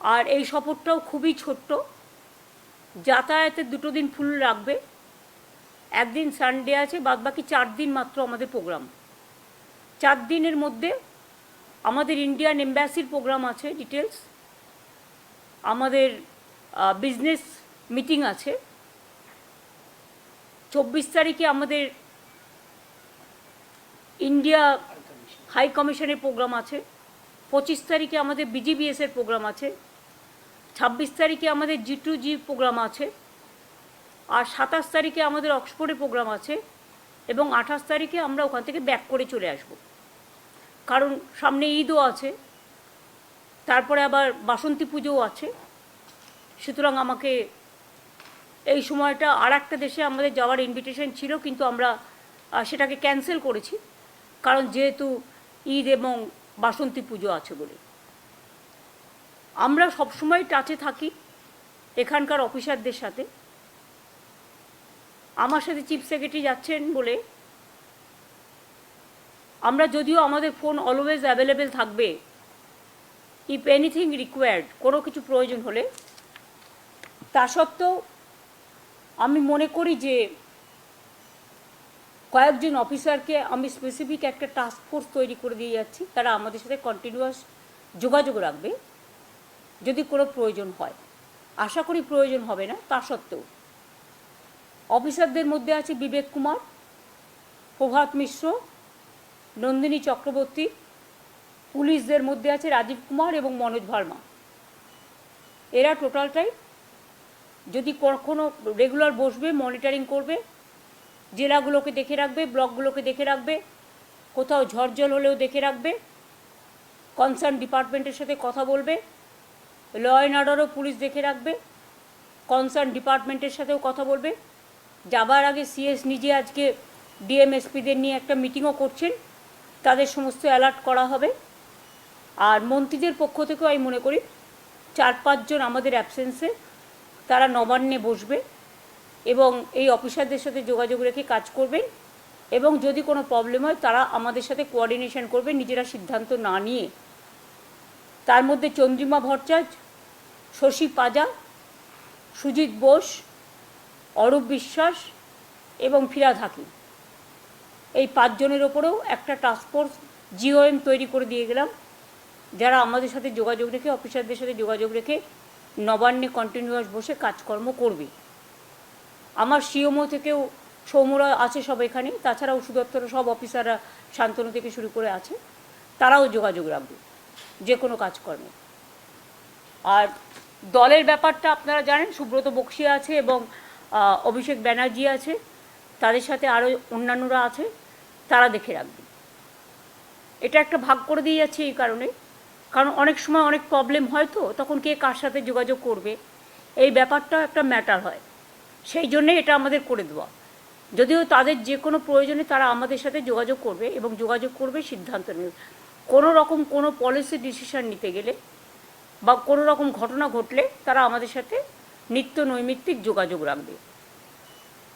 আর এই সফরটাও খুবই ছোট্ট। যাতায়াতের দুটো দিন ফুল রাখবে একদিন সানডে আছে বাদ বাকি চার দিন মাত্র আমাদের প্রোগ্রাম চার দিনের মধ্যে আমাদের ইন্ডিয়ান এম্বাসির প্রোগ্রাম আছে ডিটেলস আমাদের বিজনেস মিটিং আছে। চব্বিশ তারিখে আমাদের ইন্ডিয়া হাই কমিশনের প্রোগ্রাম আছে। পঁচিশ তারিখে আমাদের বিজিবিএসের প্রোগ্রাম আছে। ছাব্বিশ তারিখে আমাদের জি টু জি প্রোগ্রাম আছে, আর সাতাশ তারিখে আমাদের অক্সফোর্ডে প্রোগ্রাম আছে, এবং আঠাশ তারিখে আমরা ওখান থেকে ব্যাক করে চলে আসব। কারণ সামনে ঈদও আছে, তারপরে আবার বাসন্তী পুজোও আছে। সুতরাং আমাকে এই সময়টা আর একটা দেশে আমাদের যাওয়ার ইনভিটেশন ছিল, কিন্তু আমরা সেটাকে ক্যান্সেল করেছি, কারণ যেহেতু ঈদ এবং বাসন্তী পুজো আছে বলে। আমরা সবসময় টাচে থাকি এখানকার অফিসারদের সাথে। আমার সাথে চিফ সেক্রেটারি যাচ্ছেন বলে আমরা যদিও আমাদের ফোন অলওয়েজ অ্যাভেলেবেল থাকবে ইফ এনিথিং রিকোয়ার্ড কোনো কিছু প্রয়োজন হলে। তা সত্ত্বেও আমি মনে করি যে কয়েকজন অফিসারকে আমি স্পেসিফিক একটা টাস্ক ফোর্স তৈরি করে দিয়ে যাচ্ছি, তারা আমাদের সাথে কন্টিনিউয়াস যোগাযোগ রাখবে। যদি কোনো প্রয়োজন হয়। আশা করি প্রয়োজন হবে না, তা সত্ত্বেও। অফিসারদের মধ্যে আছে বিবেক কুমার, প্রভাত মিশ্র, নন্দিনী চক্রবর্তী, পুলিশদের মধ্যে আছে রাজীব কুমার এবং মনোজ ভার্মা। এরা টোটালটাই যদি কখনো রেগুলার বসবে, মনিটরিং করবে, জেলাগুলোকে দেখে রাখবে, ব্লকগুলোকে দেখে রাখবে, কোথাও ঝড়জল হলেও দেখে রাখবে, কনসার্ন ডিপার্টমেন্টের সাথে কথা বলবে ল অ্যান্ড অর্ডারও পুলিশ দেখে রাখবে কনসার্ন ডিপার্টমেন্টের সাথেও কথা বলবে। যাবার আগে সিএস নিজে আজকে ডিএমএসপিদের নিয়ে একটা মিটিংও করছেন, তাদের সমস্ত অ্যালার্ট করা হবে। আর মন্ত্রীদের পক্ষ থেকেও আমি মনে করি, চার পাঁচজন আমাদের অ্যাবসেন্সে তারা নবান্নে বসবে এবং এই অফিসারদের সাথে যোগাযোগ রেখে কাজ করবেন এবং যদি কোনো প্রবলেম হয়, তারা আমাদের সাথে কোঅর্ডিনেশন করবে নিজেরা সিদ্ধান্ত না নিয়ে। তার মধ্যে চন্দ্রিমা ভট্টাচার্য, শশী পাজা, সুজিত বোস, অরূপ বিশ্বাস এবং ফিরাদ হাকিম। এই পাঁচজনের ওপরেও একটা টাস্কফোর্স জিওএম তৈরি করে দিয়ে গেলাম। যারা আমাদের সাথে যোগাযোগ রেখে অফিসারদের সাথে যোগাযোগ রেখে নবান্নে কন্টিনিউয়াস বসে কাজকর্ম করবে। আমার সিওমো থেকেও সৌম্যরা আছে সব এখানে তাছাড়া ওষুধ সব অফিসাররা শান্তনু থেকে শুরু করে আছে, তারাও যোগাযোগ রাখবে। যে কোনো কাজকর্মে। আর দলের ব্যাপারটা আপনারা জানেন, সুব্রত বক্সি আছে এবং অভিষেক ব্যানার্জি আছে। তাদের সাথে আরও অন্যান্যরা আছে, তারা দেখে রাখবে। এটা একটা ভাগ করে দিয়ে যাচ্ছে এই কারণে। কারণ অনেক সময় অনেক প্রবলেম হয় তো, তখন কে কার সাথে যোগাযোগ করবে? এই ব্যাপারটাও একটা ম্যাটার হয়। সেই জন্যে এটা আমাদের করে দেওয়া। যদিও তাদের যে কোনো প্রয়োজনে তারা আমাদের সাথে যোগাযোগ করবে এবং যোগাযোগ করবে সিদ্ধান্ত নেবে। কোনো রকম কোনো পলিসি ডিসিশন নিতে গেলে বা কোনো রকম ঘটনা ঘটলে তারা আমাদের সাথে নিত্য নৈমিত্তিক যোগাযোগ রাখবে।